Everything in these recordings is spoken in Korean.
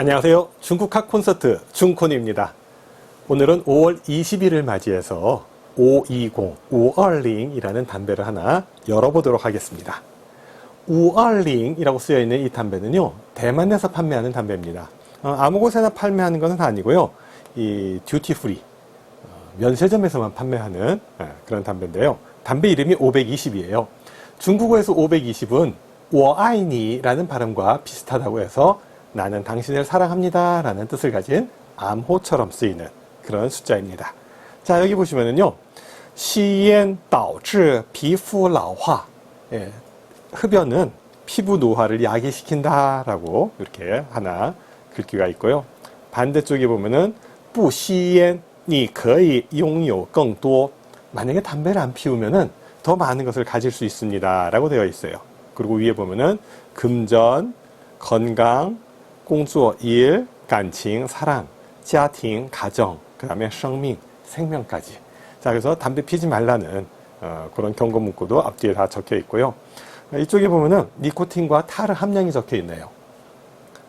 안녕하세요. 중국학 콘서트 중콘입니다. 오늘은 5월 20일을 맞이해서 520, 520이라는 담배를 하나 열어보도록 하겠습니다. 520이라고 쓰여 있는 이 담배는요, 대만에서 판매하는 담배입니다. 어, 아무 곳에나 판매하는 것은 아니고요, 이 듀티 프리, 어, 면세점에서만 판매하는 예, 그런 담배인데요. 담배 이름이 520이에요. 중국어에서 520은 워아이니라는 발음과 비슷하다고 해서 나는 당신을 사랑합니다 라는 뜻을 가진 암호처럼 쓰이는 그런 숫자입니다. 자, 여기 보시면은요. 吸烟导致皮肤老化. 예, 흡연은 피부 노화를 야기시킨다라고 이렇게 하나 글귀가 있고요. 반대쪽에 보면은 不吸烟你可以拥有更多. 만약에 담배를 안 피우면은 더 많은 것을 가질 수 있습니다라고 되어 있어요. 그리고 위에 보면은 금전, 건강, 工作, 일, 感情, 사랑, 家庭, 가정, 그다음에 生命, 생명까지. 자, 그래서 담배 피지 말라는 어, 그런 경고 문구도 앞뒤에 다 적혀 있고요. 이쪽에 보면은 니코틴과 타르 함량이 적혀 있네요.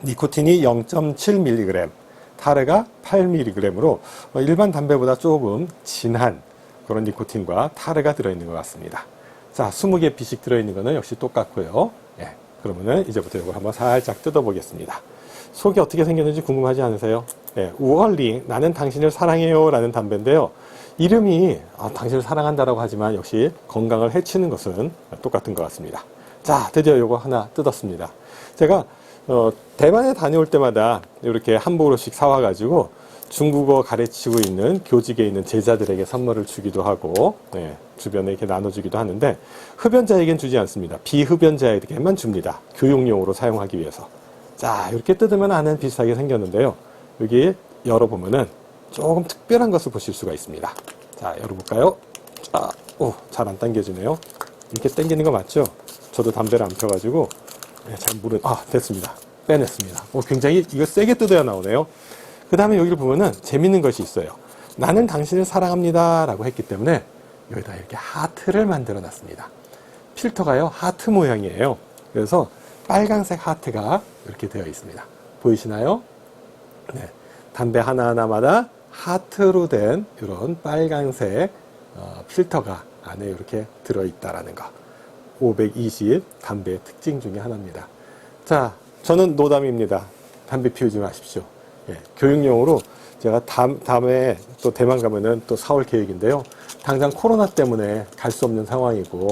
니코틴이 0.7mg, 타르가 8mg으로 일반 담배보다 조금 진한 그런 니코틴과 타르가 들어있는 것 같습니다. 자, 20개 비씩 들어있는 거는 역시 똑같고요. 예, 그러면은 이제부터 이걸 한번 살짝 뜯어보겠습니다. 속이 어떻게 생겼는지 궁금하지 않으세요? 예, 우얼리, 나는 당신을 사랑해요 라는 담배인데요. 이름이 아, 당신을 사랑한다라고 하지만 역시 건강을 해치는 것은 똑같은 것 같습니다. 자, 드디어 이거 하나 뜯었습니다. 제가 어, 대만에 다녀올 때마다 이렇게 한 보루씩 사와가지고 중국어 가르치고 있는 교직에 있는 제자들에게 선물을 주기도 하고 네, 주변에 이렇게 나눠주기도 하는데 흡연자에겐 주지 않습니다. 비흡연자에게만 줍니다. 교육용으로 사용하기 위해서. 자 이렇게 뜯으면 안은 비슷하게 생겼는데요. 여기 열어보면은 조금 특별한 것을 보실 수가 있습니다. 자 열어볼까요? 자, 오, 잘 안 당겨지네요. 이렇게 당기는 거 맞죠? 저도 담배를 안 펴가지고 네, 잘 모르. 아 됐습니다. 빼냈습니다. 오, 굉장히 이거 세게 뜯어야 나오네요. 그 다음에 여기를 보면은 재밌는 것이 있어요. 나는 당신을 사랑합니다. 라고 했기 때문에 여기다 이렇게 하트를 만들어 놨습니다. 필터가요, 하트 모양이에요. 그래서 빨간색 하트가 이렇게 되어 있습니다. 보이시나요? 네. 담배 하나하나마다 하트로 된 이런 빨간색 어, 필터가 안에 이렇게 들어있다라는 거. 520 담배의 특징 중에 하나입니다. 자, 저는 노담입니다. 담배 피우지 마십시오. 예, 교육용으로 제가 다음, 다음에 또 대만 가면은 또 사올 계획인데요. 당장 코로나 때문에 갈 수 없는 상황이고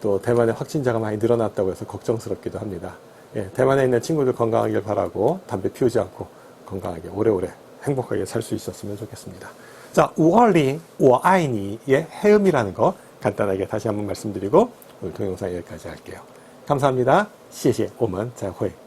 또 대만에 확진자가 많이 늘어났다고 해서 걱정스럽기도 합니다. 예, 대만에 있는 친구들 건강하길 바라고 담배 피우지 않고 건강하게 오래오래 행복하게 살 수 있었으면 좋겠습니다. 자, 5二零, 我爱你의 해음이라는 거 간단하게 다시 한번 말씀드리고 오늘 동영상 여기까지 할게요. 감사합니다. 谢谢,我们再会.